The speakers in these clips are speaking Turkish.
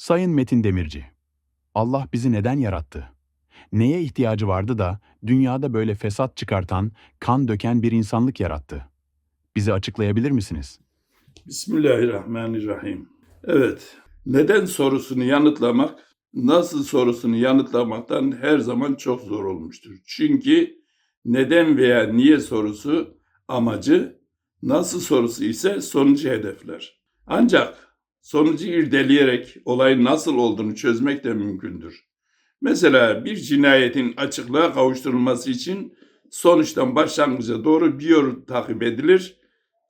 Sayın Metin Demirci, Allah bizi neden yarattı? Neye ihtiyacı vardı da dünyada böyle fesat çıkartan, kan döken bir insanlık yarattı? Bize açıklayabilir misiniz? Bismillahirrahmanirrahim. Evet, neden sorusunu yanıtlamak, nasıl sorusunu yanıtlamaktan her zaman çok zor olmuştur. Çünkü neden veya niye sorusu amacı, nasıl sorusu ise sonucu hedefler. Ancak sonucu irdeleyerek olayın nasıl olduğunu çözmek de mümkündür. Mesela bir cinayetin açıklığa kavuşturulması için sonuçtan başlangıca doğru bir yol takip edilir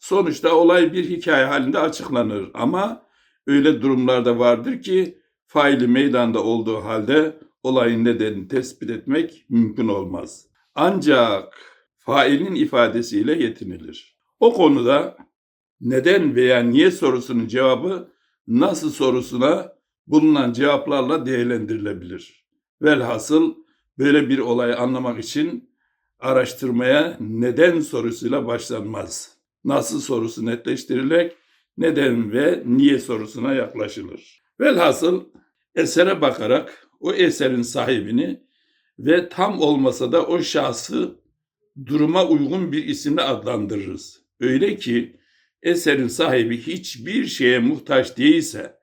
Sonuçta olay bir hikaye halinde açıklanır ama öyle durumlarda vardır ki faili meydanda olduğu halde olayın nedenini tespit etmek mümkün olmaz. Ancak failin ifadesiyle yetinilir. O konuda neden veya niye sorusunun cevabı nasıl sorusuna bulunan cevaplarla değerlendirilebilir. Velhasıl böyle bir olayı anlamak için araştırmaya neden sorusuyla başlanmaz nasıl sorusu netleştirilerek neden ve niye sorusuna yaklaşılır. Velhasıl esere bakarak o eserin sahibini ve tam olmasa da o şahsı duruma uygun bir isimle adlandırırız. Öyle ki eserin sahibi hiçbir şeye muhtaç değilse,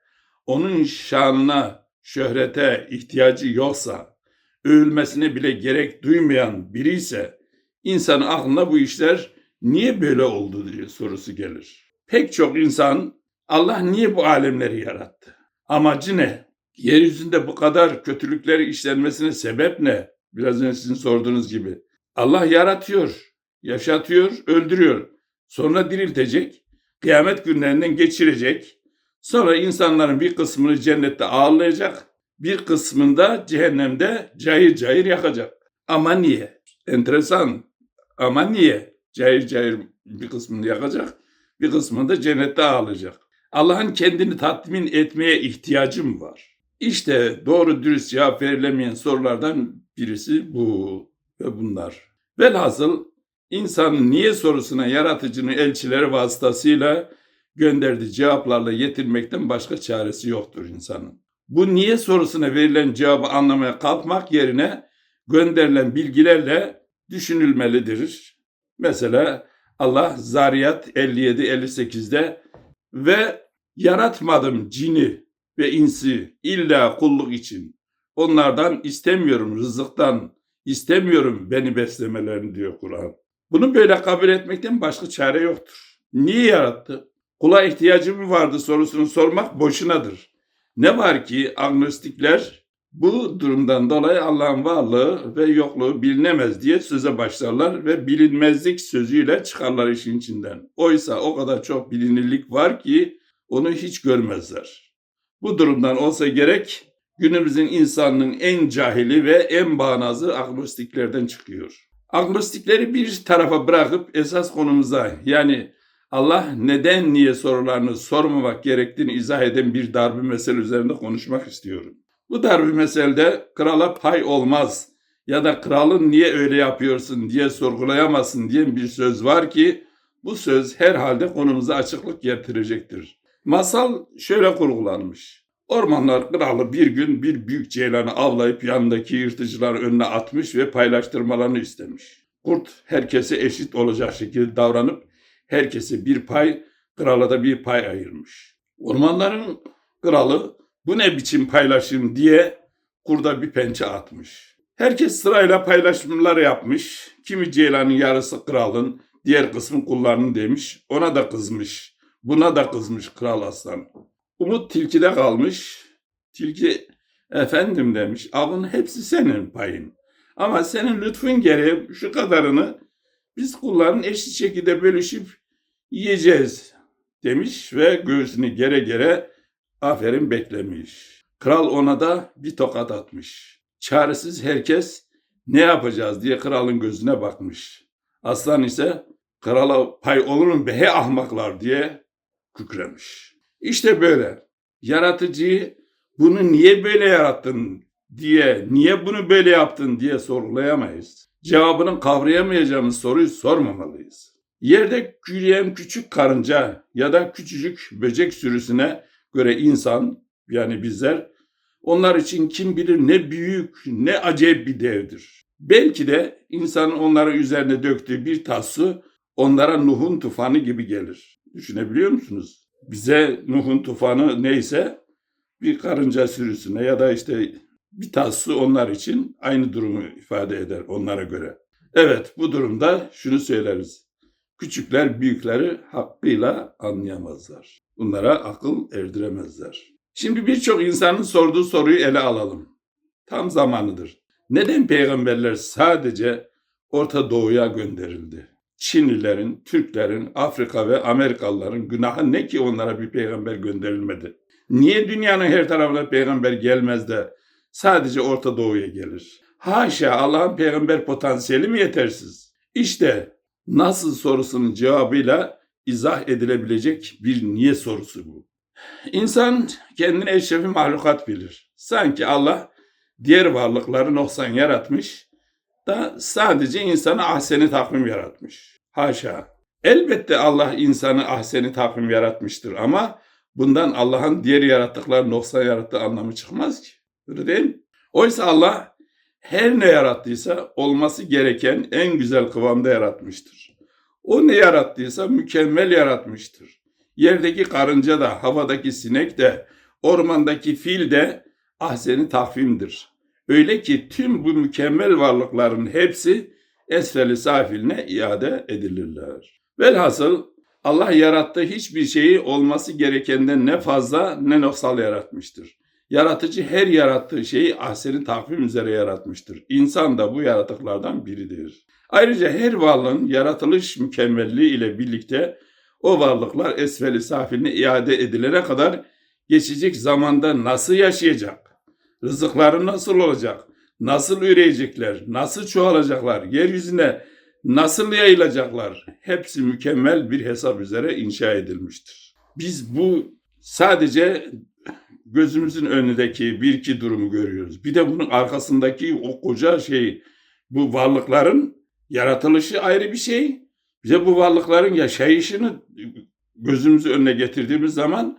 onun şanına, şöhrete ihtiyacı yoksa, övülmesine bile gerek duymayan biri ise, insanın aklına bu işler niye böyle oldu diye sorusu gelir. Pek çok insan Allah niye bu alemleri yarattı? Amacı ne? Yeryüzünde bu kadar kötülükleri işlenmesine sebep ne? Biraz önce sizin sorduğunuz gibi. Allah yaratıyor, yaşatıyor, öldürüyor. Sonra diriltecek, kıyamet günlerinden geçirecek. Sonra insanların bir kısmını cennette ağırlayacak, bir kısmında cehennemde cayır cayır yakacak. Ama niye? Enteresan. Ama niye? cayır cayır bir kısmını yakacak, bir kısmını da cennette ağlayacak. Allah'ın kendini tatmin etmeye ihtiyacı mı var? İşte doğru dürüst cevap verilemeyen sorulardan birisi bu ve bunlar. Velhasıl insan niye sorusuna yaratıcının elçileri vasıtasıyla gönderdiği cevaplarla yetinmekten başka çaresi yoktur insanın. Bu niye sorusuna verilen cevabı anlamaya kalkmak yerine gönderilen bilgilerle düşünülmelidir. Mesela Allah Zariyat 57-58'de ve yaratmadım cini ve insi illa kulluk için. Onlardan istemiyorum rızıktan, istemiyorum beni beslemelerini diyor Kur'an. Bunu böyle kabul etmekten başka çare yoktur. Niye yarattı? Kula ihtiyacı mı vardı sorusunu sormak boşunadır. Ne var ki agnostikler bu durumdan dolayı Allah'ın varlığı ve yokluğu bilinemez diye söze başlarlar ve bilinmezlik sözüyle çıkarlar işin içinden. Oysa o kadar çok bilinirlik var ki onu hiç görmezler. Bu durumdan olsa gerek günümüzün insanının en cahili ve en bağnazı agnostiklerden çıkıyor. Agnostikleri bir tarafa bırakıp esas konumuza yani Allah neden niye sorularını sormamak gerektiğini izah eden bir darbe mesele üzerinde konuşmak istiyorum. Bu darbe meselede krala pay olmaz ya da kralın niye öyle yapıyorsun diye sorgulayamazsın diye bir söz var ki bu söz herhalde konumuza açıklık getirecektir. Masal şöyle kurgulanmış. Ormanlar kralı bir gün bir büyük ceylanı avlayıp yanındaki yırtıcılar önüne atmış ve paylaştırmalarını istemiş. Kurt herkese eşit olacak şekilde davranıp herkese bir pay, krala da bir pay ayırmış. Ormanların kralı bu ne biçim paylaşım diye kurda bir pençe atmış. Herkes sırayla paylaşımlar yapmış. Kimi Ceylan'ın yarısı kralın, diğer kısmı kullarının demiş. Ona da kızmış. Buna da kızmış kral aslan. Umut tilkide kalmış. Tilki efendim demiş. Avın hepsi senin payın. Ama senin lütfun gereği şu kadarını biz kulların eşit şekilde bölüşüp yiyeceğiz demiş ve göğsünü gere gere aferin beklemiş. Kral ona da bir tokat atmış. Çaresiz herkes ne yapacağız diye kralın gözüne bakmış. Aslan ise krala pay olur mu be he ahmaklar diye kükremiş. İşte böyle yaratıcıyı bunu niye böyle yarattın diye, niye bunu böyle yaptın diye sorgulayamayız. Cevabını kavrayamayacağımız soruyu sormamalıyız. Yerde yürüyen küçük karınca ya da küçücük böcek sürüsüne göre insan yani bizler onlar için kim bilir ne büyük ne acayip bir devdir. Belki de insanın onların üzerine döktüğü bir tas su onlara Nuh'un tufanı gibi gelir. Düşünebiliyor musunuz? Bize Nuh'un tufanı neyse bir karınca sürüsüne ya da işte bir tas su onlar için aynı durumu ifade eder onlara göre. Evet bu durumda şunu söyleriz. Küçükler büyükleri hakkıyla anlayamazlar. Bunlara akıl erdiremezler. Şimdi birçok insanın sorduğu soruyu ele alalım. Tam zamanıdır. Neden peygamberler sadece Orta Doğu'ya gönderildi? Çinlilerin, Türklerin, Afrika ve Amerikalıların günahı ne ki onlara bir peygamber gönderilmedi? Niye dünyanın her tarafına peygamber gelmez de sadece Orta Doğu'ya gelir? Haşa Allah'ın peygamber potansiyeli mi yetersiz? İşte nasıl sorusunun cevabıyla izah edilebilecek bir niye sorusu bu. İnsan kendini eşrefi mahlukat bilir. Sanki Allah diğer varlıkları noksan yaratmış da sadece insana ahseni takvim yaratmış. Haşa. Elbette Allah insanı ahseni takvim yaratmıştır ama bundan Allah'ın diğer yarattıkları noksan yarattığı anlamı çıkmaz ki. Öyle değil mi? Oysa Allah her ne yarattıysa olması gereken en güzel kıvamda yaratmıştır. O ne yarattıysa mükemmel yaratmıştır. Yerdeki karınca da, havadaki sinek de, ormandaki fil de ahseni takvimdir. Öyle ki tüm bu mükemmel varlıkların hepsi esfeli safiline iade edilirler. Velhasıl Allah yarattığı hiçbir şeyi olması gerekenden ne fazla ne noksal yaratmıştır. Yaratıcı her yarattığı şeyi ahseni takvim üzere yaratmıştır. İnsan da bu yaratıklardan biridir. Ayrıca her varlığın yaratılış mükemmelliği ile birlikte o varlıklar esfeli safiline iade edilene kadar geçecek zamanda nasıl yaşayacak? Rızıkları nasıl olacak? Nasıl üreyecekler? Nasıl çoğalacaklar? Yeryüzüne nasıl yayılacaklar? Hepsi mükemmel bir hesap üzere inşa edilmiştir. Biz bu sadece gözümüzün önündeki bir iki durumu görüyoruz. Bir de bunun arkasındaki o koca şey bu varlıkların yaratılışı ayrı bir şey. Bize bu varlıkların yaşayışını gözümüzün önüne getirdiğimiz zaman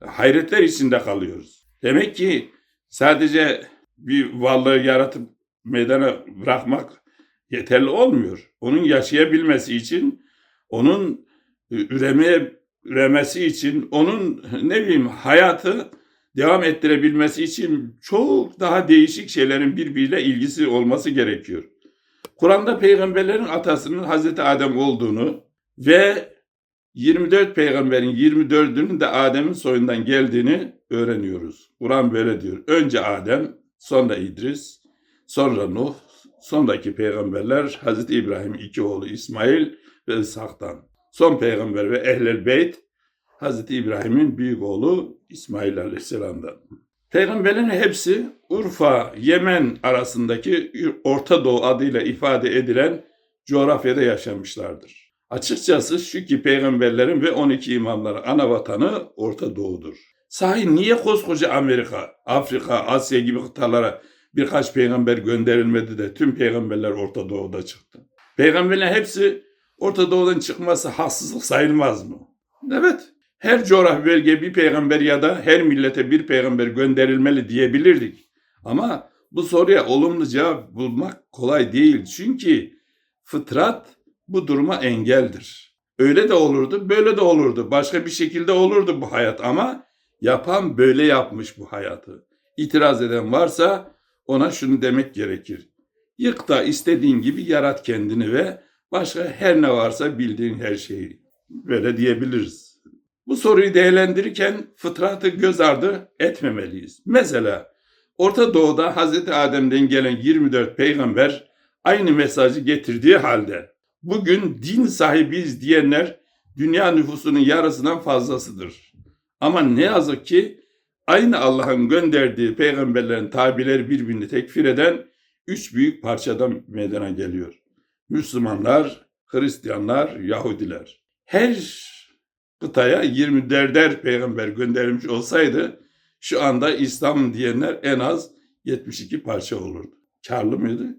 hayretler içinde kalıyoruz. Demek ki sadece bir varlığı yaratıp meydana bırakmak yeterli olmuyor. Onun yaşayabilmesi için, onun üremeye üremesi için, onun ne bileyim hayatı devam ettirebilmesi için çok daha değişik şeylerin birbiriyle ilgisi olması gerekiyor. Kur'an'da peygamberlerin atasının Hazreti Adem olduğunu ve 24 peygamberin 24'ünün de Adem'in soyundan geldiğini öğreniyoruz. Kur'an böyle diyor. Önce Adem, sonra İdris, sonra Nuh, sonraki peygamberler Hazreti İbrahim iki oğlu İsmail ve İshak'tan. Son peygamber ve ehlel beyt Hazreti İbrahim'in büyük oğlu İsmail Aleyhisselam'dan. Peygamberlerin hepsi Urfa, Yemen arasındaki Orta Doğu adıyla ifade edilen coğrafyada yaşamışlardır. Açıkçası şu ki peygamberlerin ve 12 imamların ana vatanı Orta Doğu'dur. Sahi niye koskoca Amerika, Afrika, Asya gibi kıtalara birkaç peygamber gönderilmedi de tüm peygamberler Orta Doğu'da çıktı? Peygamberlerin hepsi Orta Doğu'dan çıkması haksızlık sayılmaz mı? Evet, her coğrafi bölgeye bir peygamber ya da her millete bir peygamber gönderilmeli diyebilirdik. Ama bu soruya olumlu cevap bulmak kolay değil. Çünkü fıtrat bu duruma engeldir. Öyle de olurdu, böyle de olurdu. Başka bir şekilde olurdu bu hayat ama yapan böyle yapmış bu hayatı. İtiraz eden varsa ona şunu demek gerekir. Yık da istediğin gibi yarat kendini ve başka her ne varsa bildiğin her şeyi. Böyle diyebiliriz. Bu soruyu değerlendirirken fıtratı göz ardı etmemeliyiz. Mesela Orta Doğu'da Hz. Adem'den gelen 24 peygamber aynı mesajı getirdiği halde bugün din sahibiyiz diyenler dünya nüfusunun yarısından fazlasıdır. Ama ne yazık ki aynı Allah'ın gönderdiği peygamberlerin tabileri birbirini tekfir eden üç büyük parçadan meydana geliyor. Müslümanlar, Hristiyanlar, Yahudiler. Her kıtaya 24'er peygamber gönderilmiş olsaydı şu anda İslam diyenler en az 72 parça olurdu. Karlı mıydı?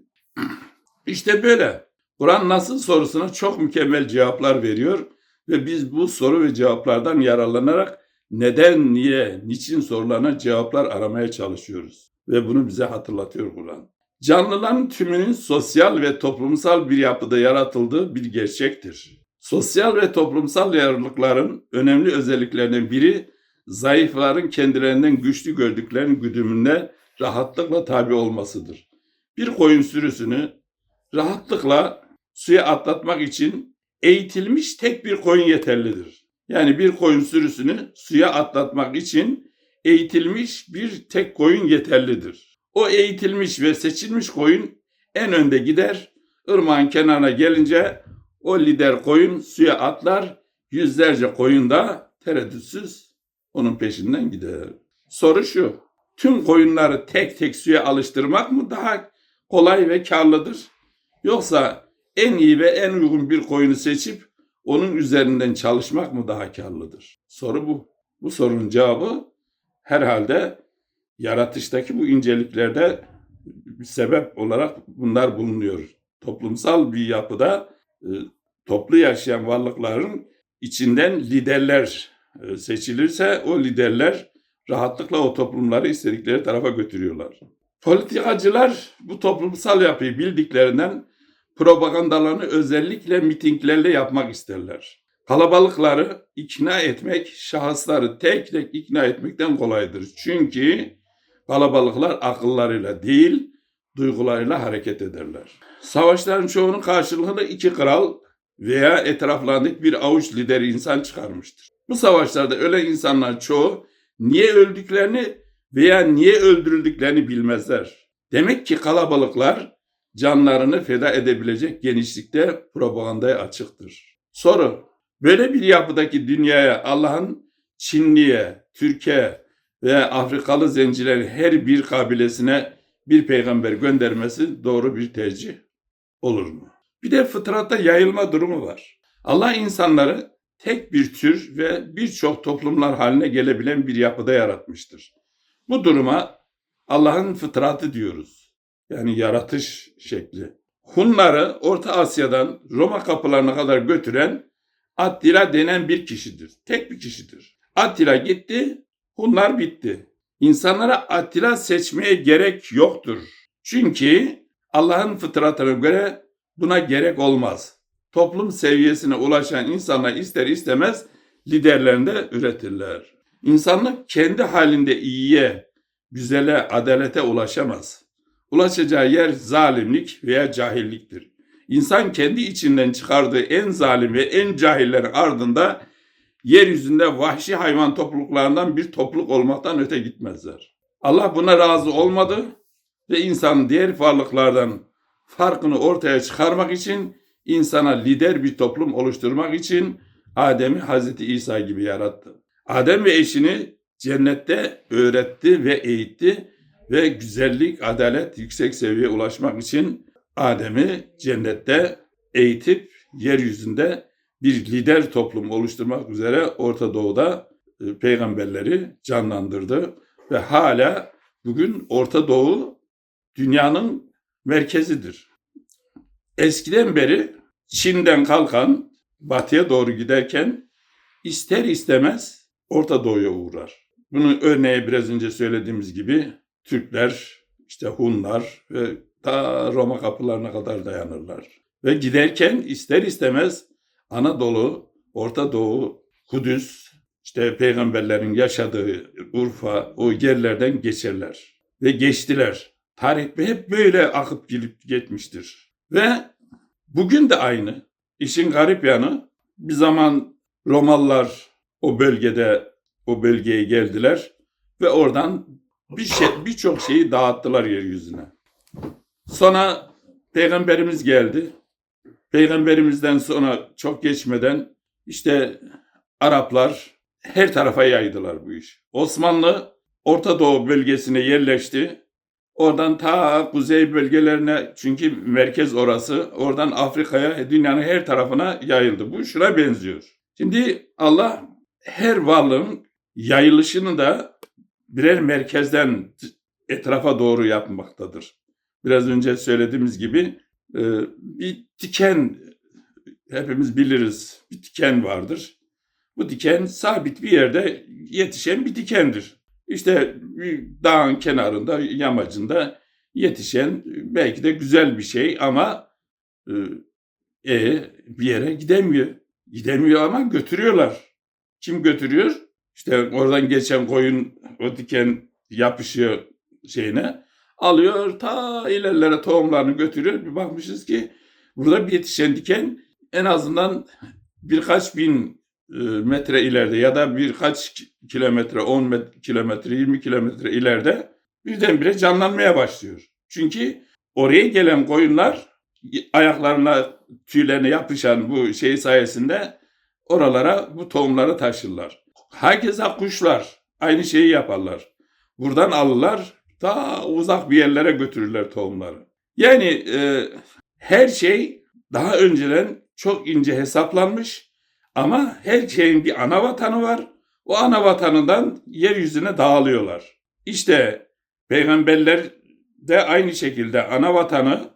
İşte böyle. Kur'an nasıl sorusuna çok mükemmel cevaplar veriyor ve biz bu soru ve cevaplardan yararlanarak neden, niye, niçin sorularına cevaplar aramaya çalışıyoruz. Ve bunu bize hatırlatıyor Kur'an. Canlıların tümünün sosyal ve toplumsal bir yapıda yaratıldığı bir gerçektir. Sosyal ve toplumsal yararlıkların önemli özelliklerinden biri zayıfların kendilerinden güçlü gördüklerinin güdümüne rahatlıkla tabi olmasıdır. Bir koyun sürüsünü rahatlıkla suya atlatmak için eğitilmiş tek bir koyun yeterlidir. Yani bir koyun sürüsünü suya atlatmak için eğitilmiş bir tek koyun yeterlidir. O eğitilmiş ve seçilmiş koyun en önde gider. Irmağın kenarına gelince o lider koyun suya atlar. Yüzlerce koyun da tereddütsüz onun peşinden gider. Soru şu. Tüm koyunları tek tek suya alıştırmak mı daha kolay ve karlıdır? Yoksa en iyi ve en uygun bir koyunu seçip onun üzerinden çalışmak mı daha karlıdır? Soru bu. Bu sorunun cevabı herhalde yaratıştaki bu inceliklerde sebep olarak bunlar bulunuyor. Toplumsal bir yapıda e, toplu yaşayan varlıkların içinden liderler e, seçilirse o liderler rahatlıkla o toplumları istedikleri tarafa götürüyorlar. Politikacılar bu toplumsal yapıyı bildiklerinden propagandalarını özellikle mitinglerle yapmak isterler. Kalabalıkları ikna etmek, şahısları tek tek ikna etmekten kolaydır. Çünkü kalabalıklar akıllarıyla değil, duygularıyla hareket ederler. Savaşların çoğunun karşılığında iki kral veya etraflarındaki bir avuç lider insan çıkarmıştır. Bu savaşlarda ölen insanlar çoğu niye öldüklerini veya niye öldürüldüklerini bilmezler. Demek ki kalabalıklar canlarını feda edebilecek genişlikte propagandaya açıktır. Soru, böyle bir yapıdaki dünyaya Allah'ın Çinliye, Türkiye ve Afrikalı zencilerin her bir kabilesine bir peygamber göndermesi doğru bir tercih olur mu? Bir de fıtratta yayılma durumu var. Allah insanları tek bir tür ve birçok toplumlar haline gelebilen bir yapıda yaratmıştır. Bu duruma Allah'ın fıtratı diyoruz. Yani yaratış şekli. Hunları Orta Asya'dan Roma kapılarına kadar götüren Attila denen bir kişidir. Tek bir kişidir. Attila gitti, Hunlar bitti. İnsanlara Attila seçmeye gerek yoktur. Çünkü Allah'ın fıtratına göre buna gerek olmaz. Toplum seviyesine ulaşan insanlar ister istemez liderlerinde üretirler. İnsanlık kendi halinde iyiye, güzele, adalete ulaşamaz. Ulaşacağı yer zalimlik veya cahilliktir. İnsan kendi içinden çıkardığı en zalim ve en cahillerin ardında yeryüzünde vahşi hayvan topluluklarından bir topluluk olmaktan öte gitmezler. Allah buna razı olmadı ve insan diğer varlıklardan farkını ortaya çıkarmak için insana lider bir toplum oluşturmak için Adem'i Hazreti İsa gibi yarattı. Adem ve eşini cennette öğretti ve eğitti ve güzellik, adalet yüksek seviyeye ulaşmak için Adem'i cennette eğitip yeryüzünde bir lider toplum oluşturmak üzere Orta Doğu'da e, peygamberleri canlandırdı ve hala bugün Orta Doğu dünyanın merkezidir. Eskiden beri Çin'den kalkan batıya doğru giderken ister istemez Orta Doğu'ya uğrar. Bunun örneği biraz önce söylediğimiz gibi Türkler, işte Hunlar ve ta Roma kapılarına kadar dayanırlar. Ve giderken ister istemez Anadolu, Orta Doğu, Kudüs, işte peygamberlerin yaşadığı Urfa o yerlerden geçerler. Ve geçtiler. Tarih hep böyle akıp gelip gitmiştir. Ve bugün de aynı. İşin garip yanı bir zaman Romalılar o bölgede o bölgeye geldiler ve oradan bir şey birçok şeyi dağıttılar yeryüzüne. Sonra peygamberimiz geldi. Peygamberimizden sonra çok geçmeden işte Araplar her tarafa yaydılar bu iş. Osmanlı Orta Doğu bölgesine yerleşti. Oradan ta kuzey bölgelerine çünkü merkez orası. Oradan Afrika'ya dünyanın her tarafına yayıldı. Bu şuna benziyor. Şimdi Allah her varlığın yayılışını da birer merkezden etrafa doğru yapmaktadır. Biraz önce söylediğimiz gibi e, bir diken hepimiz biliriz bir diken vardır. Bu diken sabit bir yerde yetişen bir dikendir. İşte bir dağın kenarında, yamacında yetişen belki de güzel bir şey ama e, e, bir yere gidemiyor. Gidemiyor ama götürüyorlar. Kim götürüyor? İşte oradan geçen koyun o diken yapışıyor şeyine. Alıyor ta ilerlere tohumlarını götürüyor. Bir bakmışız ki burada bir yetişen diken en azından birkaç bin e, metre ileride ya da birkaç ki- kilometre, 10 met- kilometre, 20 kilometre ileride birdenbire canlanmaya başlıyor. Çünkü oraya gelen koyunlar ayaklarına, tüylerine yapışan bu şey sayesinde oralara bu tohumları taşırlar. Herkese kuşlar aynı şeyi yaparlar. Buradan alırlar, ta uzak bir yerlere götürürler tohumları. Yani e, her şey daha önceden çok ince hesaplanmış ama her şeyin bir ana vatanı var. O ana vatanından yeryüzüne dağılıyorlar. İşte peygamberler de aynı şekilde ana vatanı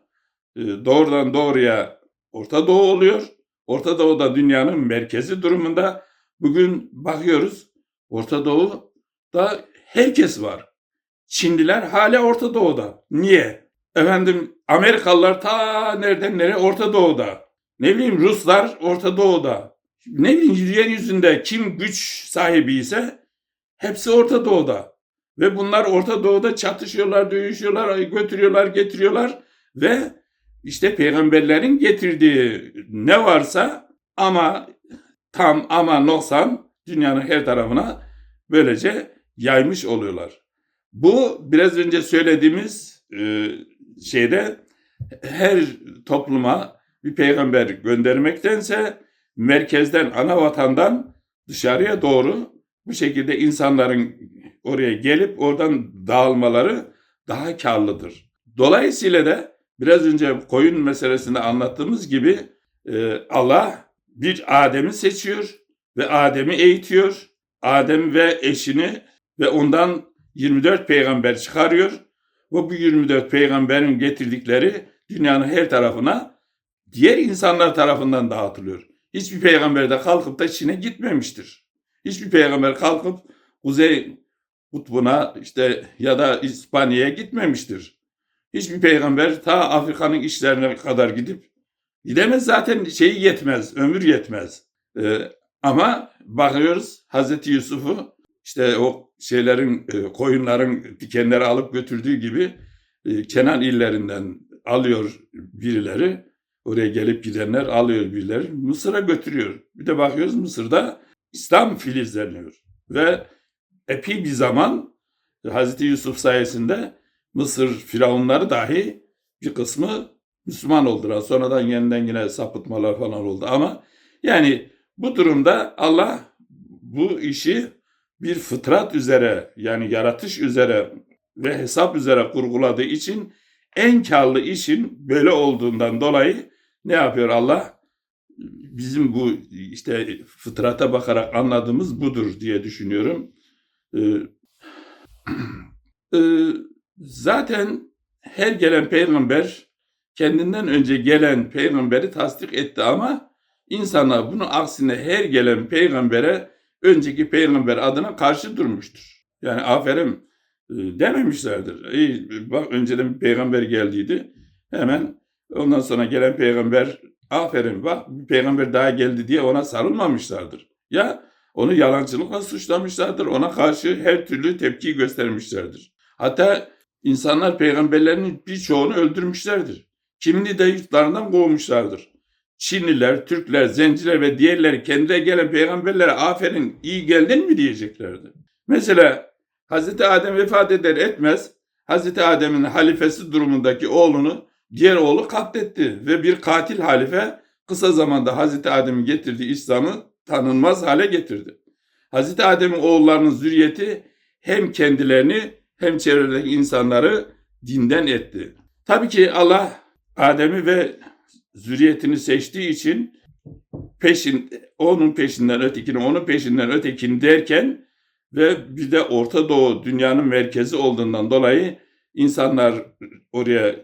e, doğrudan doğruya Orta Doğu oluyor. Orta Doğu'da dünyanın merkezi durumunda. Bugün bakıyoruz Orta Doğu'da herkes var. Çinliler hala Orta Doğu'da. Niye? Efendim Amerikalılar ta nereden nereye Orta Doğu'da. Ne bileyim Ruslar Orta Doğu'da. Ne bileyim yeryüzünde kim güç sahibi ise hepsi Orta Doğu'da. Ve bunlar Orta Doğu'da çatışıyorlar, dövüşüyorlar, götürüyorlar, getiriyorlar ve işte peygamberlerin getirdiği ne varsa ama tam ama noksan dünyanın her tarafına böylece yaymış oluyorlar. Bu biraz önce söylediğimiz e, şeyde her topluma bir peygamber göndermektense merkezden ana vatandan dışarıya doğru bu şekilde insanların oraya gelip oradan dağılmaları daha karlıdır. Dolayısıyla da biraz önce koyun meselesinde anlattığımız gibi e, Allah bir Adem'i seçiyor ve Adem'i eğitiyor. Adem ve eşini ve ondan 24 peygamber çıkarıyor. Ve bu 24 peygamberin getirdikleri dünyanın her tarafına diğer insanlar tarafından dağıtılıyor. Hiçbir peygamber de kalkıp da Çin'e gitmemiştir. Hiçbir peygamber kalkıp Kuzey Kutbu'na işte ya da İspanya'ya gitmemiştir. Hiçbir peygamber ta Afrika'nın işlerine kadar gidip gidemez zaten şeyi yetmez, ömür yetmez. Ee, ama bakıyoruz Hazreti Yusuf'u işte o şeylerin e, koyunların dikenleri alıp götürdüğü gibi e, Kenan illerinden alıyor birileri. Oraya gelip gidenler alıyor birileri. Mısır'a götürüyor. Bir de bakıyoruz Mısır'da İslam filizleniyor. Ve epey bir zaman Hazreti Yusuf sayesinde Mısır firavunları dahi bir kısmı Müslüman oldular. Sonradan yeniden yine sapıtmalar falan oldu ama yani bu durumda Allah bu işi bir fıtrat üzere yani yaratış üzere ve hesap üzere kurguladığı için en karlı işin böyle olduğundan dolayı ne yapıyor Allah? Bizim bu işte fıtrata bakarak anladığımız budur diye düşünüyorum. Ee, e, zaten her gelen peygamber kendinden önce gelen peygamberi tasdik etti ama insanlar bunun aksine her gelen peygambere önceki peygamber adına karşı durmuştur. Yani aferin e, dememişlerdir. İyi, bak önceden bir peygamber geldiydi. Hemen ondan sonra gelen peygamber aferin bak bir peygamber daha geldi diye ona sarılmamışlardır. Ya onu yalancılıkla suçlamışlardır. Ona karşı her türlü tepki göstermişlerdir. Hatta insanlar peygamberlerin birçoğunu öldürmüşlerdir. Kimini de kovmuşlardır. Çinliler, Türkler, Zenciler ve diğerleri kendine gelen peygamberlere aferin iyi geldin mi diyeceklerdi. Mesela Hazreti Adem vefat eder etmez Hazreti Adem'in halifesi durumundaki oğlunu diğer oğlu katletti ve bir katil halife kısa zamanda Hazreti Adem'in getirdiği İslam'ı tanınmaz hale getirdi. Hazreti Adem'in oğullarının zürriyeti hem kendilerini hem çevredeki insanları dinden etti. Tabii ki Allah Adem'i ve zürriyetini seçtiği için peşin onun peşinden ötekini, onun peşinden ötekini derken ve bir de Orta Doğu dünyanın merkezi olduğundan dolayı insanlar oraya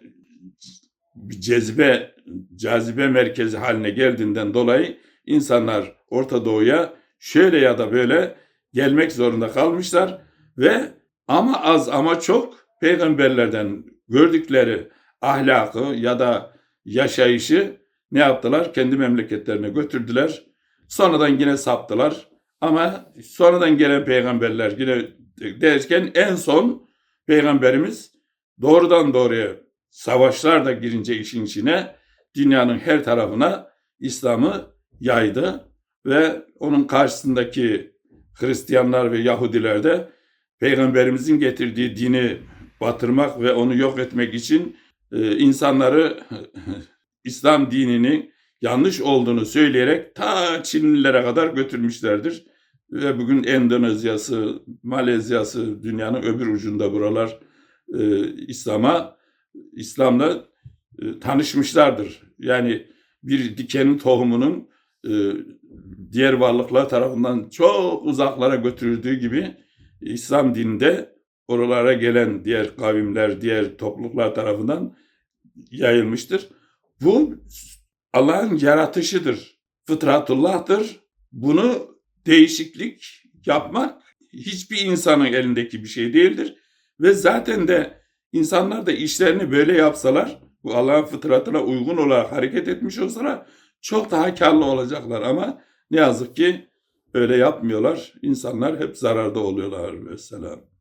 bir cezibe cazibe merkezi haline geldiğinden dolayı insanlar Orta Doğu'ya şöyle ya da böyle gelmek zorunda kalmışlar ve ama az ama çok peygamberlerden gördükleri ahlakı ya da yaşayışı ne yaptılar? Kendi memleketlerine götürdüler. Sonradan yine saptılar. Ama sonradan gelen peygamberler yine derken en son peygamberimiz doğrudan doğruya savaşlar da girince işin içine dünyanın her tarafına İslam'ı yaydı ve onun karşısındaki Hristiyanlar ve Yahudiler de peygamberimizin getirdiği dini batırmak ve onu yok etmek için e, insanları İslam dininin yanlış olduğunu söyleyerek ta Çinlilere kadar götürmüşlerdir. Ve bugün Endonezya'sı, Malezya'sı, dünyanın öbür ucunda buralar e, İslam'a, İslam'la e, tanışmışlardır. Yani bir dikenin tohumunun e, diğer varlıklar tarafından çok uzaklara götürüldüğü gibi İslam dininde oralara gelen diğer kavimler, diğer topluluklar tarafından yayılmıştır. Bu Allah'ın yaratışıdır. Fıtratullah'tır. Bunu değişiklik yapmak hiçbir insanın elindeki bir şey değildir. Ve zaten de insanlar da işlerini böyle yapsalar, bu Allah'ın fıtratına uygun olarak hareket etmiş olsalar çok daha karlı olacaklar. Ama ne yazık ki öyle yapmıyorlar. İnsanlar hep zararda oluyorlar mesela.